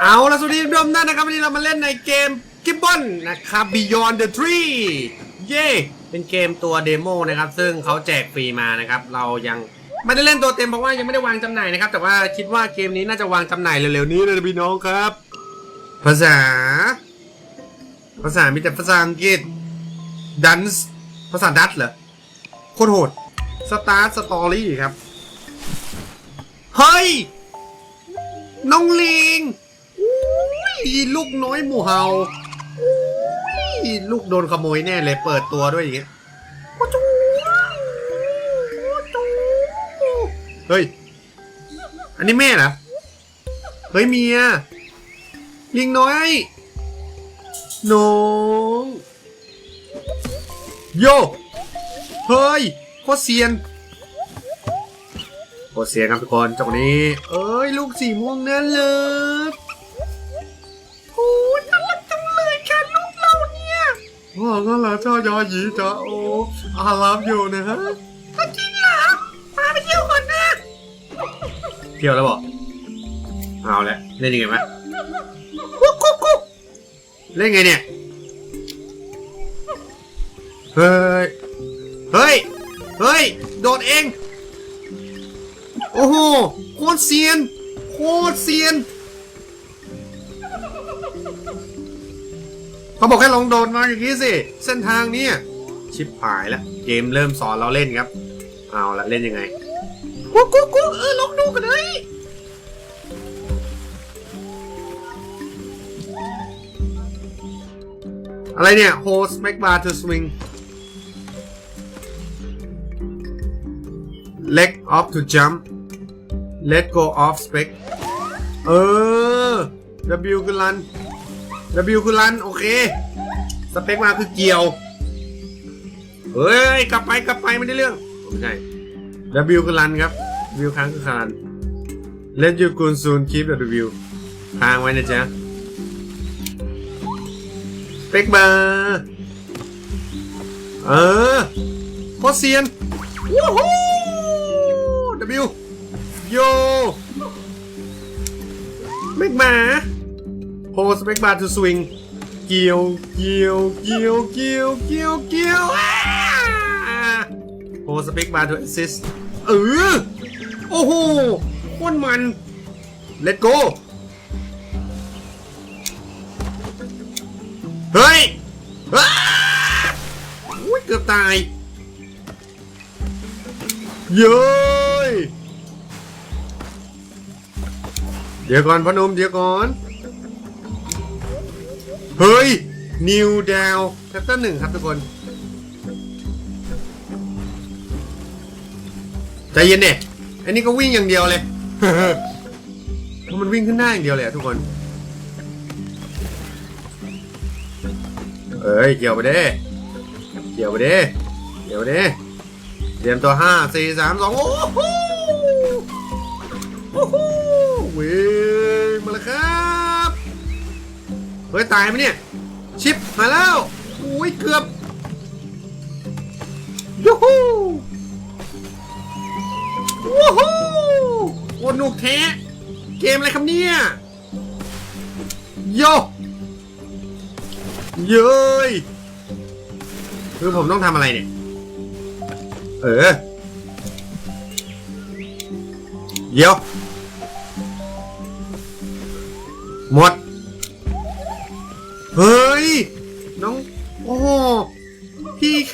เอาละสวัสดีทุกท่านนะครับวันนี้เรามาเล่นในเกมกิบบอนนะครับ Beyond the Tree เย้เป็นเกมตัวเดโมนะครับ ซึ่งเขาแจกฟรีมานะครับ เรายังไม่ได้เล่นตัวเต็มเพราะว่ายังไม่ได้วางจำหน่ายนะครับ แต่ว่าคิดว่าเกมนี้น่าจะวางจำหน่ายเร็วๆนี้เลยนะพี่น้องครับ ภาษา ภาษามีแต่ภาษาอังกฤษดันส์ภาษาดัตเหรอโคตรโหดสตาร์สตอรี่ครับ เฮ้ย น้องลิง ลูกน้อยหมูเฮาอุ้ยลูกโดนขโมยแน่เลยเปิดตัวด้วยอย่างเงี้ยเฮ้ย อันนี้แม่เหรอ เฮ้ยเมียลิงน้อยน้องโยเฮ้ยโคเซียนโคเซียนครับทุกคนจากนี้ เอ้ย ลูกสีม่วงนั่นเลย ว้าวน่ารักเจ้ายอหยีจ้าโอ้อารับอยู่นะฮะจริงเหรอมาไปเที่ยวก่อนนะเที่ยวแล้วบอกเอาแล้วเล่นยังไงวะกุ๊กกุ๊กกุ๊กเล่นไงเนี่ยเฮ้ยเฮ้ยเฮ้ยโดดเองโอ้โหโคตรเซียนโคตรเซียน เขาบอกให้ลองโดดมาอย่างนี้สิ เส้นทางเนี้ชิปหายแล้ว เกมเริ่มสอนเราเล่นครับ เอาละเล่นยังไงกุ๊กกุ๊กกุ๊กเออลองดูกันเลยอะไรเนี่ย hold smack bar to swing leg off to jump let go off spec เออ W คือรัน W คือรันโอเค สเปคมาคือเกี่ยว เฮ้ย กลับไปกลับไปไม่ได้เรื่องไม่ใช่ W คือรันครับ W ค้างคือคาน Let you go soon keep the W ค้างไว้นะจ๊ะสเปคมา เออโคเซียนวู้ฮู้ W โยเมกมา โฮสเมกมาทูสวิงเกี่ยวเกี่ยวเกี่ยวเกี่ยวเกี่ยวเกี่ยวโฮสเปกมาทูแอสซิสเออโอ้โหโคตรมัน let go เฮ้ยอุ้ยเกือบตาย เย้ยเดี๋ยวก่อนพนมเดี๋ยวก่อน เฮ้ยนิวดาวแชปเตอร์หนึ่งครับทุกคน ใจเย็นเนี่ยอันนี้ก็วิ่งอย่างเดียวเลยเพราะมันวิ่งขึ้นหน้าอย่างเดียวเลยทุกคน เอ้ย เกี่ยวไปเด้เกี่ยวไปเด้เกี่ยวไปเด้เตรียมตัวห้าสี่สามสองโอ้โห ฮ้ยตายไหมเนี่ย ชิปมาแล้วอุ้ยเกือบยูฮูวู้ฮูโอ้หนุกแท้เกมอะไรครับเนี่ยโยเย้ยคือผมต้องทำอะไรเนี่ย เออเดี๋ยวหมด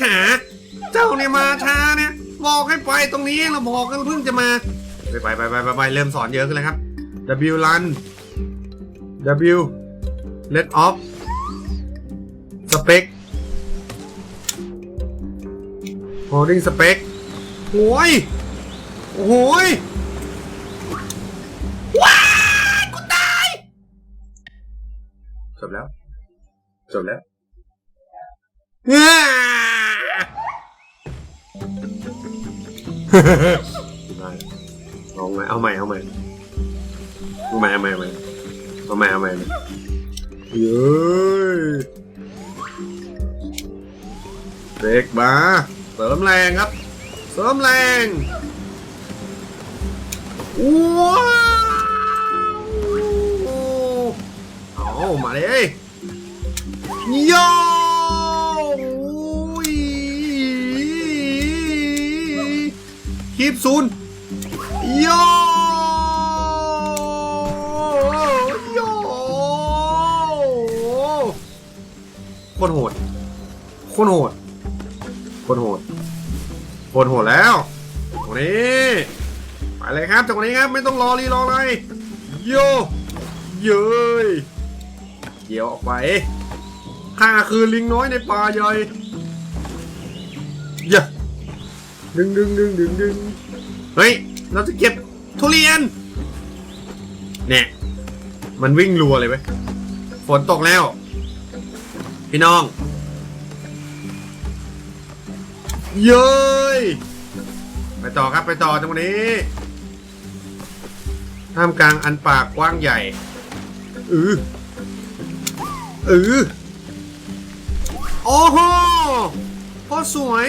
ขา เจ้าเนี่ยมาช้าเนี่ย บอกให้ไปตรงนี้เราบอกกันเพิ่งจะมา ไปไปไปไปไปเริ่มสอนเยอะขึ้นแล้วครับ W run W let off สเปค holding สเปคโอ้ยโอ้ยว้ากูตายจบแล้วจบแล้ว ลองไหมเอาใหมเอาใหม่เอาใหม่เอาใหม่เอาใหม่เอาใหม่เอาใหม่เย้ยเด็กมาเสริมแรงครับ เสริมแรงว้าวเอามาเลยย่อ คีบศูนย์โยโยโคตรโหดโคตรโหดโคตรโหดโคตรโหดแล้วตรงนี้ไปเลยครับจากวันนี้ครับไม่ต้องรอรีรออะไรโยเย้ยเดี๋ยวออกไปข้าคือลิงน้อยในป่าใหญ่ ดึงดึงดึงดึงดึงเฮ้ย เราจะเก็บทุเรียน เนี่ย มันวิ่งรัวเลยเว้ยฝนตกแล้ว พี่น้อง เย้ย ไปต่อครับไปต่อจังหวะนี้ ท่ามกลางอันปากกว้างใหญ่ อืออือโอ้โหโคตรสวย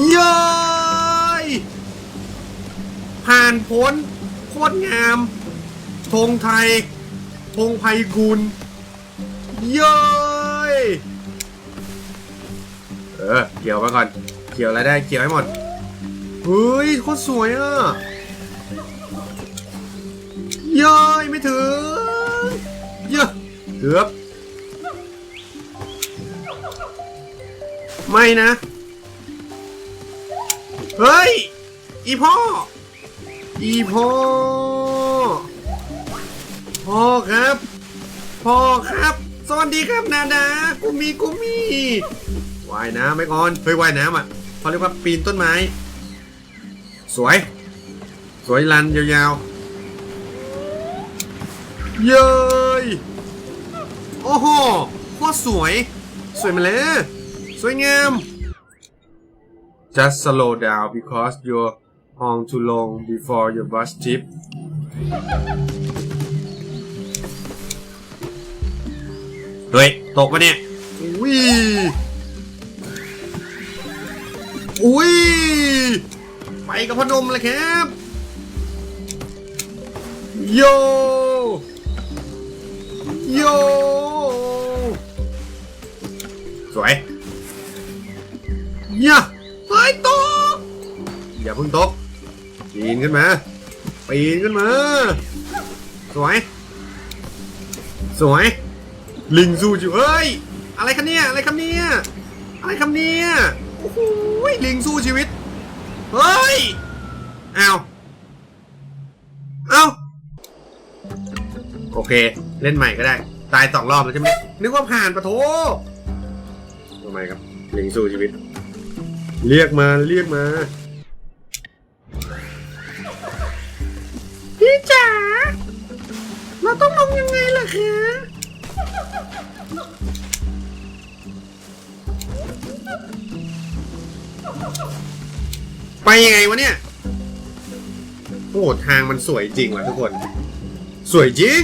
เย้ยผ่านพ้น โคตรงามธงไทยธงไพกุลเย้ยเออเกี่ยวมาก่อน เกี่ยวอะไรได้เกี่ยวให้หมด เฮ้ยโคตรสวยอะเย้ยไม่ถึงเยอะเกือบไม่นะ เฮ้ย อีพ่อ อีพ่อ พ่อครับ พ่อครับ สวัสดีครับนาดากูมีกูมีว่ายน้ำไปก่อน เฮ้ยว่ายน้ำอะเขาเรียกว่าปีนต้นไม้ สวย สวยลันยาวๆ เย้ย โอ้โหโคตรสวย สวยมาเลย สวยงาม Just slow down because you're on too long before your bus trip เฮ้ย ตกปะเนี่ย อุ้ย อุ้ย ไปกับพนมเลยครับ โย โย สวยอย่า เฮ้ยตกอย่าเพิ่งตกปีนขึ้นมาปีนขึ้นมา สวย สวย ลิงสู้จิวเฮ้ย อะไรครับเนี่ย อะไรครับเนี่ย อะไรครับเนี่ย โอ้โหลิงสู้ชีวิต เฮ้ยอ้าวเอ้าโอเค เล่นใหม่ก็ได้ ตายสองรอบแล้วใช่ไหมนึกว่าผ่านปะโถทำไมครับลิงสู้ชีวิต เรียกมาเรียกมาพี่จ๋าเราต้องลงยังไงล่ะคะไปยังไงวะเนี่ยโอ้โหทางมันสวยจริงว่ะทุกคน สวยจริง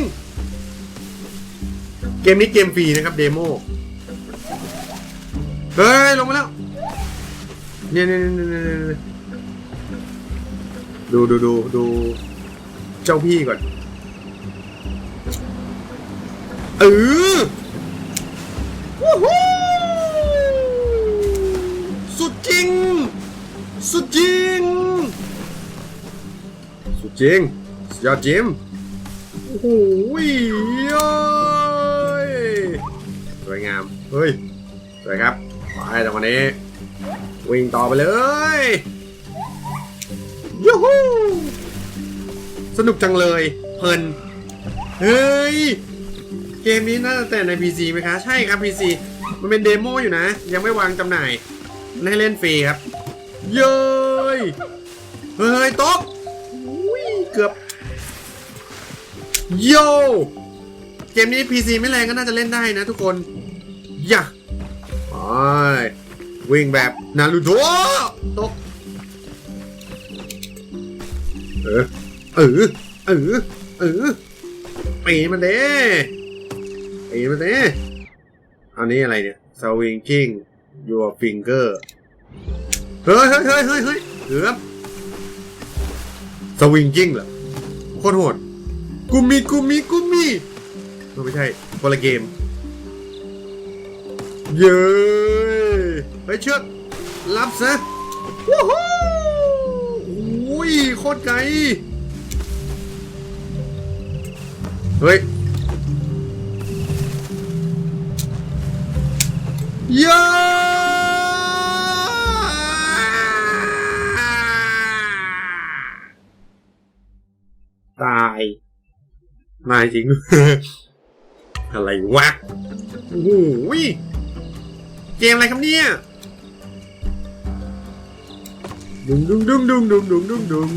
เกมนี้เกมฟรีนะครับเดโมเฮ้ย ลงมาแล้ว เนี่ยเนี่ยเนี่ยเนี่ยเนี่ยดูดูดูดูเจ้าพี่ก่อน เออวู้ฮู้สุดจริง สุดจริง สุดจริงสุดยอดจิมโอ้โหเย้ยสวยงาม เฮ้ย สวยครับไปแต่วันนี้ วิ่งต่อไปเลยยูฮูสนุกจังเลยเพลินเฮ้ย เกมนี้น่าจะแต่ใน PC ไหมคะ ใช่ครับ PC มันเป็นเดโมอยู่นะ ยังไม่วางจำหน่ายให้เล่นฟรีครับ เย้ย เฮ้ยตกอุ้ยเกือบ โย เกมนี้ PC ไม่แรงก็น่าจะเล่นได้นะทุกคน อย่าไป วิ่งแบบนารูโตะตกเออเออเออเออปีนมันเด้ปีนมันเด้อันนี้อะไรเนี่ย swinging your finger เฮ้ยเฮ้ยเฮ้ยเฮ้ยเฮ้ยเกือบสวิงกิ้งเหรอโคตรโหดกุมิกุมิกุมิเออไม่ใช่คนละเกม เย้เฮ้ยเชือกรับซะว้าวโอ้ยโคตรไกลเฮ้ยเย้ตายนายจริง อะไรวะโอ้โหย เกมอะไรครับเนี่ยดุงดุงดุงดุงดุงดุงดุงดุง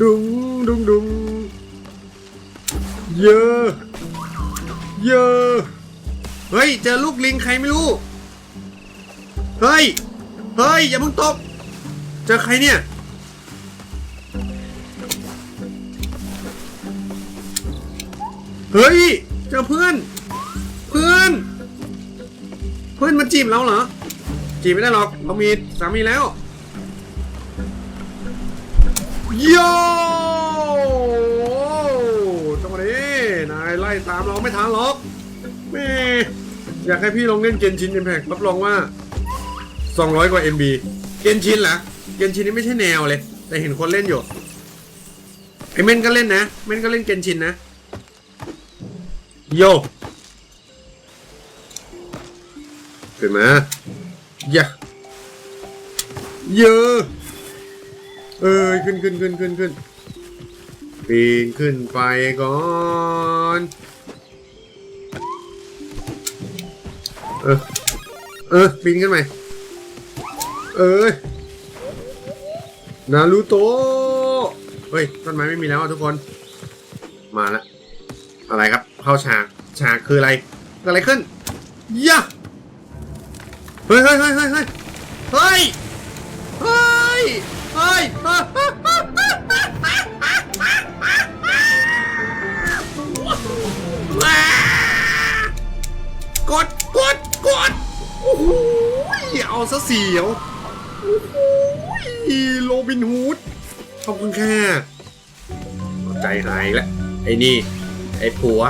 ดุงดุงดุงเยอะเยอะเฮ้ยเจอลูกลิงใครไม่รู้ เฮ้ย เฮ้ย อย่าเพิ่งตบเจอใครเนี่ย เฮ้ย เจอเพื่อน เพื่อน เพื่อนมาจีบเราเหรอ จีบไม่ได้หรอก เรามีสามีแล้วโย่จังหวะนี้นายไล่ตามเราไม่ทันหรอกแม่อยากให้พี่ลองเล่นเกนชินอิมแพกรับรองว่า 200 กว่า MB เกนชินเหรอเกนชินนี่ไม่ใช่แนวเลย แต่เห็นคนเล่นอยู่ไอเม่นก็เล่นนะ เม่นก็เล่นเกนชินนะ โย ขึ้นมาอย่าเยอะเอ้ยขึ้นขึ้นขึ้นขึ้นขึ้นปีนขึ้นไปก่อนเออเออปีนขึ้นไปเอ้ยนารูโตะเฮ้ยต้นไม้ไม่มีแล้วอะทุกคน มาแล้วอะไรครับ เข้าฉากฉากคืออะไรเกิดอะไรขึ้นยะ ฮ้ยเฮ้ยเฮ้ยเฮ้ยเฮ้ยเฮ้ยเฮ้ยเฮ้กดกดกดโอ้โหเอาซะเสียวโอ้โหโรบินฮูดขอบคุณค่ใจหายแล้วไอ้นี่ ไอ้ผัว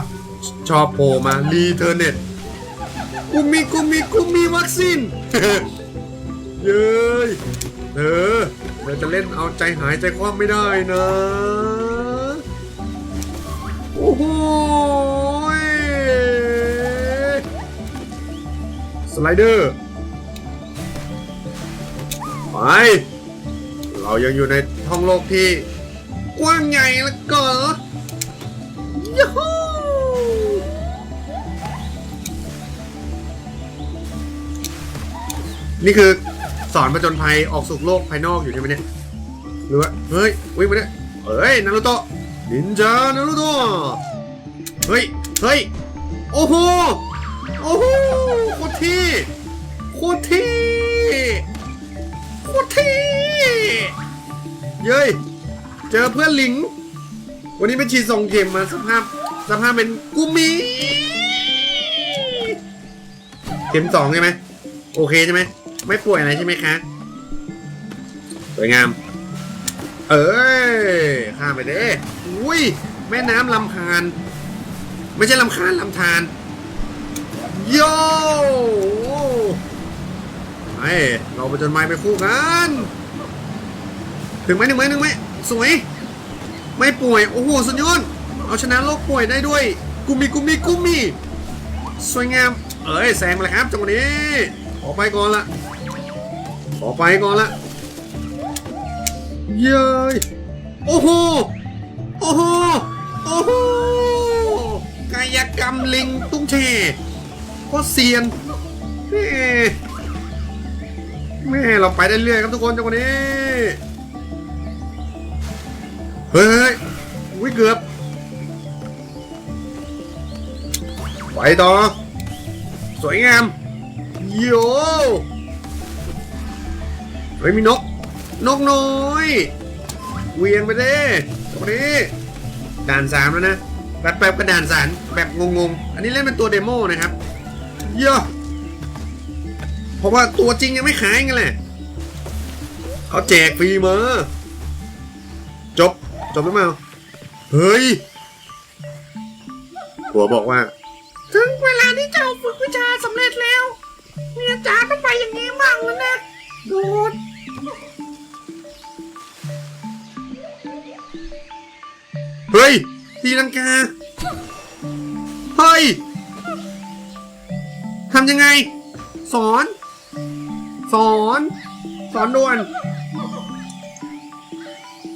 ชอบโผล่มารีเทอร์เน็ต กูมีกูมีกูมีวัคซีน เย้ยเออเดี๋ยวจะเล่นเอาใจหายใจคว่ำไม่ได้นะ โอ้โหสไลเดอร์ ไป เรายังอยู่ในท้องโลกที่ กว้างใหญ่แล้วก็ยู นี่คือสอนประจนภัยออกสู่โลกภายนอกอยู่ใช่ไหมเนี่ยหรือว่าเฮ้ยวิ่งไปเนี่ยเฮ้ยนารูโตะนินจานารูโตะเฮ้ยเฮ้ยโอ้โหโอ้โหโคตรที่โคตรที่โคตรที่เย้ยเจอเพื่อนลิง วันนี้เป็นฉีดส่งเข็มมาสภาพสภาพเป็นกุมิเข็มสองใช่ไหมโอเคใช่ไหม ไม่ป่วยอะไรใช่ไหมคะ สวยงาม เอ้ยข้ามไปเด้อุ้ย แม่น้ำลำคาญ ไม่ใช่ลำคาญลำธารโย่ไอเราไปจนไม้ไปคู่กัน ถึงไหมถึงไหมถึงไหมสวย ไม่ป่วย โอ้โห สุดยอด เอาชนะโรคป่วยได้ด้วย กุมิกุมิกุมิสวยงาม เอ้ยแซงมาเลยครับจังหวะนี้ ออกไปก่อนละ ออกไปก่อนละ เย้ยโอ้โห โอ้โห โอ้โห กายกรรมลิงตุ้งเชก็เซียนแม่แม่เราไปได้เรื่อยครับทุกคนจังหวะนี้ เฮ้ยเฮ้ยอุ้ยเกือบ ไปต่อ สวยงามโย เฮ้ยมีนก นกน้อยเวียนไปเด้ตรงนี้ด่านสามแล้วนะแป๊บๆก็ด่านสามแบบงงๆ อันนี้เล่นเป็นตัวเดโมนะครับเยอะเพราะว่าตัวจริงยังไม่ขายกันแหละเขาแจกฟรีมาจบ จบหรือเปล่าเฮ้ยหัวบอกว่า ถึงเวลาที่เจ้าฝึกวิชาสำเร็จแล้วเมียจ๋าต้องไปอย่างนี้มั่งแล้วนะ โดด เฮ้ยตีลังกา เฮ้ยทำยังไง สอน สอน สอนด่วน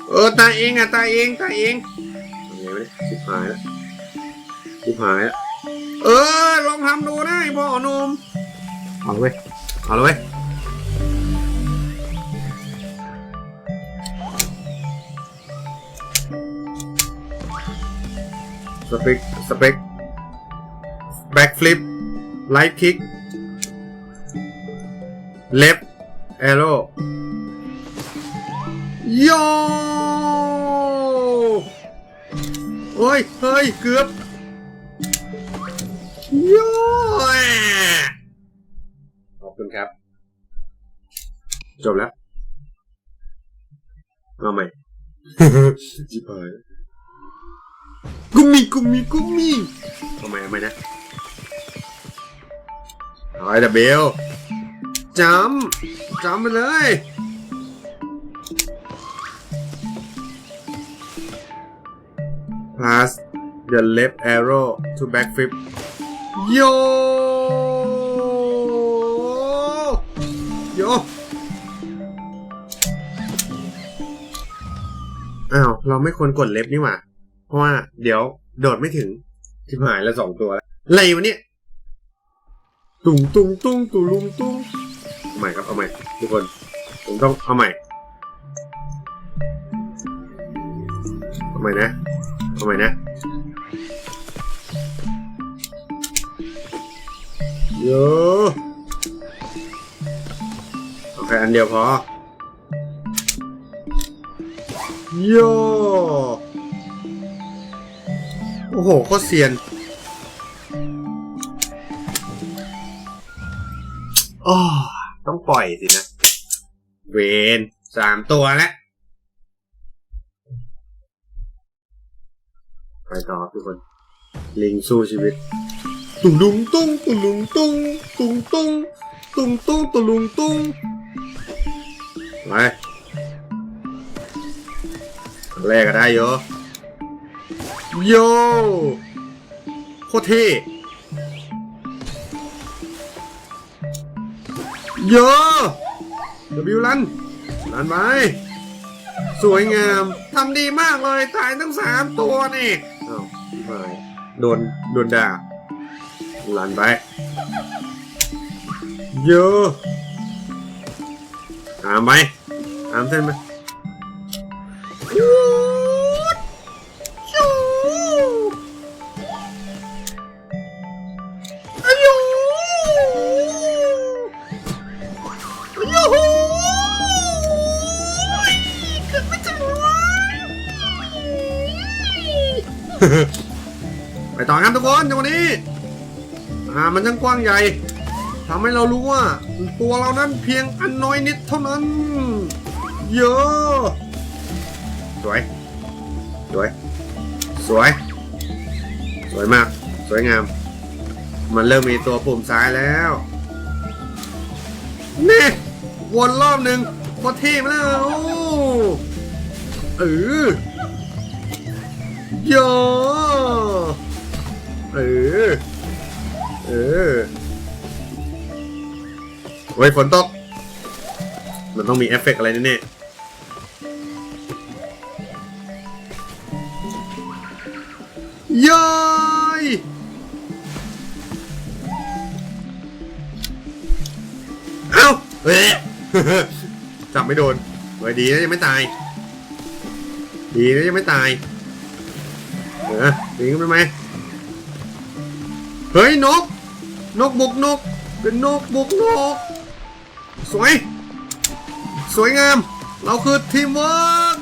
เออ ตายเองอะ ตายเอง ตายเองทำไงวะเนี่ยชิบหายแล้วชิบหายแล้ว เออ ลองทำดูได้พ่อหนุ่มเอาเลยเว้ยเอาเลย เว้ยสเปกสเปกแบ็กฟลิปไลท์คิกเล็บแอโร่โยโอ้ย เฮ้ย เกือบโยขอบคุณครับ จบแล้วเอาใหม่ จิบหาย กุมมีกุมมีกุมมีทำไมทำไมนะเอาไอ้ดับเบลจำจำไปเลย pass the left arrow to back flip โยโยอ้าว เราไม่ควรกดเล็บนี่หว่าเพ ราะว่าเดี๋ยวโดดไม่ถึงชิบหายแล้วสองตัวแล้วอะไรวะเนี่ยตุงตุงตุงตุลุงตุงเอาใหม่ครับเอาใหม่ทุกคน ผมต้องเอาใหม่เอาใหม่นะเอาใหม่นะโยโอเคอันเดียวพอโย โอ้โหโคตรเซียนอ๋อต้องปล่อยสินะ เวนสามตัวแล้วไปต่อทุกคน ลิงสู้ชีวิต ตุงลุงตุ้งตุงลุงตุ้งตุงตุ้งตุงตุ้งตุงลุงตุ้งไปแรกก็ได้โย โยโคตรเท่โยดบิวลันลันไปสวยงามทำดีมากเลยตายทั้งสามตัวนี่อ้าวไม่โดนโดนด่าลันไปโยตามไปตามเส้นไปยู ไปต่อครับทุกคนจังหวะนี้อ่ามันช่างกว้างใหญ่ทำให้เรารู้ว่า ตัวเรานั้นเพียงอันน้อยนิดเท่านั้น เยอะ สวย สวย สวย สวยมาก สวยงาม มันเริ่มมีตัวปุ่มซ้ายแล้วนี่วนรอบหนึ่งโคตรเท่มาแล้วอ้เออ โยเออ เออเฮ้ยฝนตก มันต้องมีเอฟเฟกต์อะไรแน่ๆย้อยเอ้าเฮ้ยจับไม่โดนเฮ้ดีนะยังไม่ตาย ดีนะยังไม่ตาย เออดีขึ้นไปไหมเฮ้ยนก นกบุกนก เป็นนกบุกนก สวย สวยงาม เราคือทีมเวิร์ก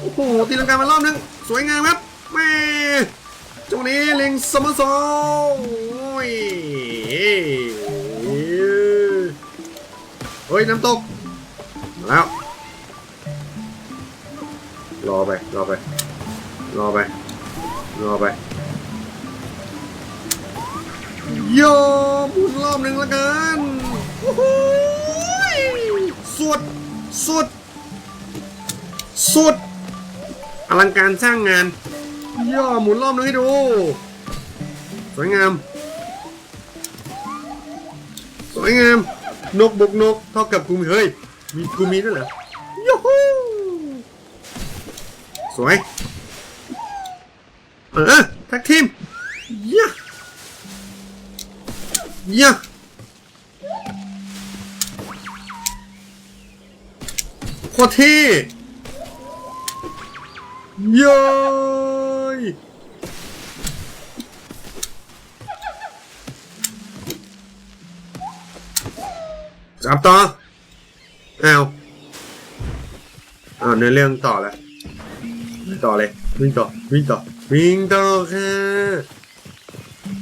โอ้โหตีลังกามารอบนึง สวยงามครับแม่จังหวะนี้ลิงสมอโซโอ้ยเฮ้ยน้ำตก มาแล้ว รอไป รอไป รอไป รอไป โยหมุนรอบหนึ่งละกันโอ้โหสุด สุด สุด อลังการสร้างงาน ย่อหมุนรอบหนึงให้ดู สวยงาม สวยงาม นกบกนก เท่ากับกูมีเฮ้ย มีกูมีด้วยเหรอยูฮูสวย เออแท็กทีมเยอะเยอะโคตรเท่เย้ยจับต่ออ้าวอ้าวเนื้อเรื่องต่อแล้วต่อเลยวิ่งต่อวิ่งต่อ วิ่งต่อค่ะ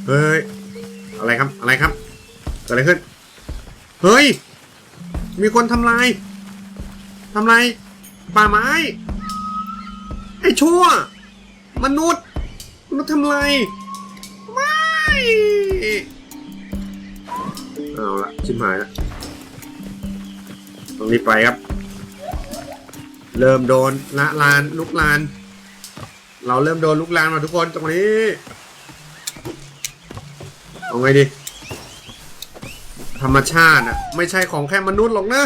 เฮ้ย อะไรครับ อะไรครับเกิดอะไรขึ้น เฮ้ย มีคนทำลายทำลายป่าไม้ ไอ้ชั่ว มนุษย์ มนุษย์ทำลายไม่เอาละชิบหายละต้องรีบไปครับ เริ่มโดนละลานลุกลาน เราเริ่มโดนลุกลานมาทุกคนตรงนี้ เอาไงดี ธรรมชาติอะ ไม่ใช่ของแค่มนุษย์หรอกนะ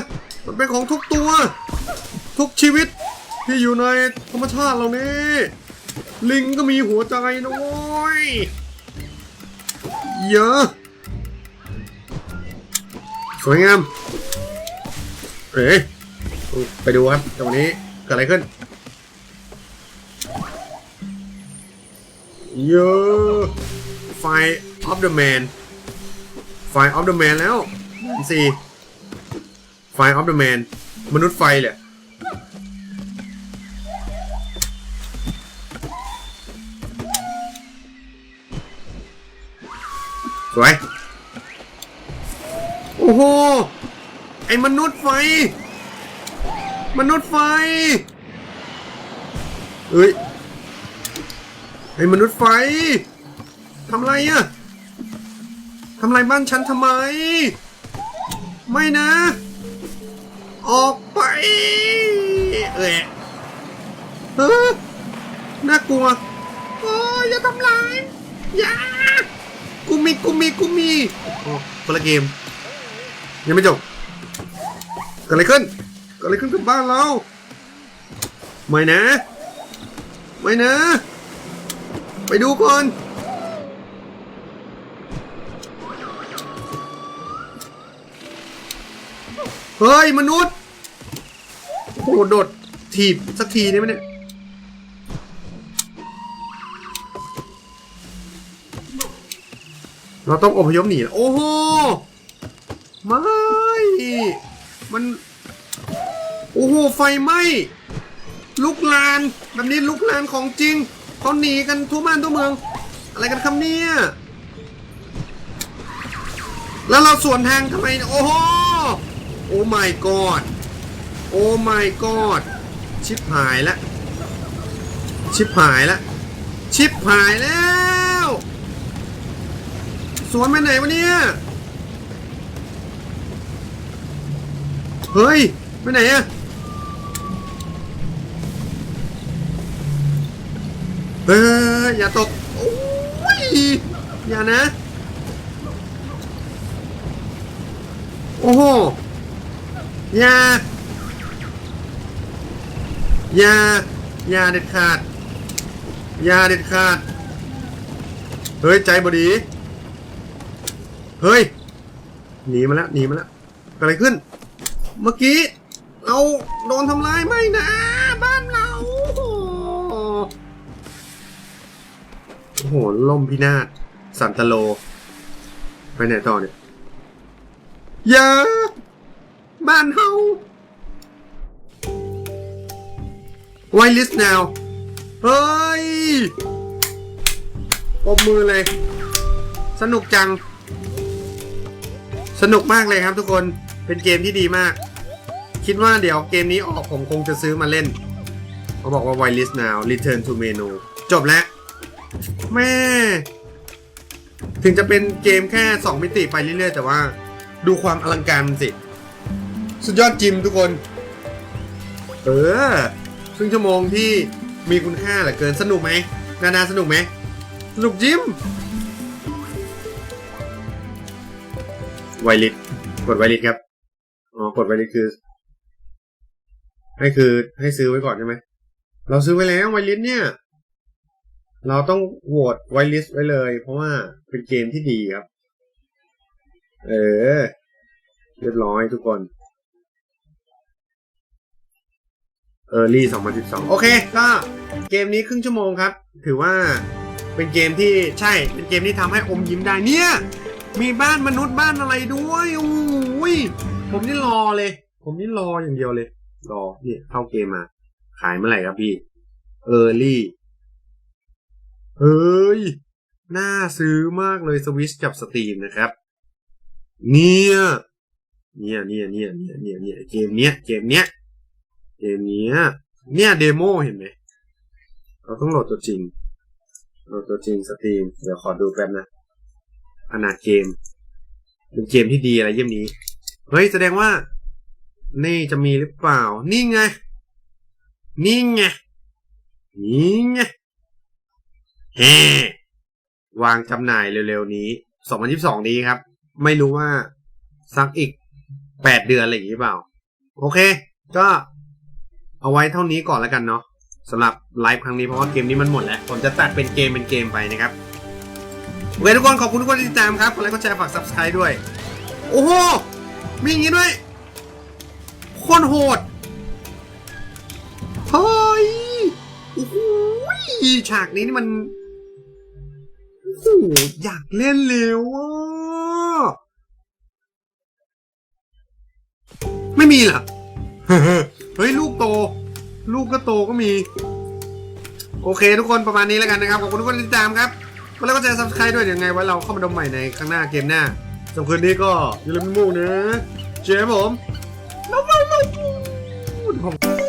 มันเป็นของทุกตัว ทุกชีวิตที่อยู่ในธรรมชาติเรานี้ลิงก็มีหัวใจนะโว้ยเยอะ สวยงามเอ๋ไปดูครับตรงนี้เกิดอะไรขึ้น เยอะไฟออฟเดอะแมนไฟออฟเดอะแมนแล้วสี่ไฟออฟเดอะแมนมนุษย์ไฟเลยสวย โอ้โห ไอ้มนุษย์ไฟ มนุษย์ไฟเฮ้ย ไอ้มนุษย์ไฟทำไรอะทำไรบ้านฉันทำไม ไม่นะ ออกไป เอ้ยเออน่ากลัวโอ้ยอย่าทำร้ายอย่ากูมีกูมีกูมีโอ้คนละเกม ยังไม่จบเกิดอะไรขึ้นเกิดอะไรขึ้นกับบ้านเรา ไม่นะ ไม่นะ ไปดูก่อนเฮ้ย มนุษย์โอ้โหโดดถีบสักทีได้ไหมเนี่ยเราต้องอพยพหนีโอ้โหไม่มัน โอ้โห ไฟไหม้ลุกลานแบบนี้ลุกลานของจริง เขาหนีกันทั่วบ้านทั่วเมือง อะไรกันครับเนี่ย แล้วเราสวนทางทำไม โอ้โห โอ้ my god โอ้ my god ชิบหายแล้ว ชิบหายแล้ว ชิบหายแล้ว สวนไปไหนวะเนี่ย เฮ้ย ไปไหนอะ เฮ้ยอย่าตกโอ้ยอย่านะ โอ้โหอย่าอย่าอย่าเด็ดขาดอย่าเด็ดขาด เฮ้ย ใจบดี เฮ้ย หนีมาแล้ว หนีมาแล้วเกิดอะไรขึ้น เมื่อกี้ เราโดนทำร้ายไม่นะ บ้านเรา โอ้โหล่มพินาศสันตโล ไปไหนต่อเนี่ยอย่าบ้านเฮาไวลิส now เฮ้ยปมมือเลย สนุกจัง สนุกมากเลยครับทุกคนเป็นเกมที่ดีมาก คิดว่าเดี๋ยวเกมนี้ออกผมคงจะซื้อมาเล่นเขาบอกว่า Whitelist now return to menu จบแล้ว แม่ ถึงจะเป็นเกมแค่ 2 มิติไปเรื่อยๆ แต่ว่า ดูความอลังการมันสิ สุดยอดจิมทุกคน เออครึ่งชั่วโมงที่มีคุณค่าเหลือเกินสนุกไหม นานาสนุกไหม สนุกจิมไวลิตกดไวลิตครับ อ๋อ กดไวลิตคือ ให้คือให้ซื้อไว้ก่อนใช่ไหม เราซื้อไว้แล้วไวลิสเนี่ย เราต้องโหวตไวลิสไว้เลย เพราะว่าเป็นเกมที่ดีครับ เออ เรียบร้อยทุกคนเออรี่2012โอเค ก็เกมนี้ครึ่งชั่วโมงครับ ถือว่าเป็นเกมที่ใช่ เป็นเกมที่ทำให้อมยิ้มได้เนี่ย มีบ้านมนุษย์บ้านอะไรด้วยโอ้ยผมนี่รอเลย ผมนี่รออย่างเดียวเลย รอเนี่ยเข้าเกมมา ขายเมื่อไหร่ครับพี่เออรี่ เฮ้ย น่าซื้อมากเลยสวิชกับสตรีมนะครับ เนี่ย เนี่ยเนี่ยเนี่ยเนี่ยเนี่ยเนี่ยเกมเนี้ย เกมเนี้ย เกมเนี้ย เนี่ยเดโมเห็นไหม เราต้องโหลดตัวจริง โหลดตัวจริงสตรีม เดี๋ยวขอดูแป๊บนะขนาเกม เป็นเกมที่ดีอะไรเยี่ยมนี้ เฮ้ย แสดงว่า นี่จะมีหรือเปล่า นี่ไง นี่ไง นี่ไง แฮวางจำหน่ายเร็วๆนี้ 2022 นี้ครับ ไม่รู้ว่าสักอีก 8 เดือนอะไรอย่างนี้เปล่า โอเค ก็เอาไว้เท่านี้ก่อนแล้วกันเนาะสำหรับไลฟ์ครั้งนี้เพราะว่าเกมนี้มันหมดแล้ว ผมจะตัดเป็นเกมเป็นเกมไปนะครับโอเคทุกคนขอบคุณทุกคนที่ติดตามครับกดไลค์กดแชร์ฝาก subscribe ด้วย โอ้โห มีอย่างนี้ด้วยโคนโหดเฮ้ยโอ้โหฉากนี้นี่มัน โอ้โหอยากเล่นเร็วอะไม่มีหรอเฮ้ย ลูกโต ลูกก็โตก็มี โอเค ทุกคนประมาณนี้แล้วกันนะครับ ขอบคุณทุกคนที่ติดตามครับแล้วก็จะ subscribe ด้วยเดี๋ยวไงไว้เราเข้ามาดูใหม่ในครั้งหน้าเกมหน้าสำหรับคืนนี้ก็อย่าลืมมูกนะเจ๊ผมน้องๆๆผม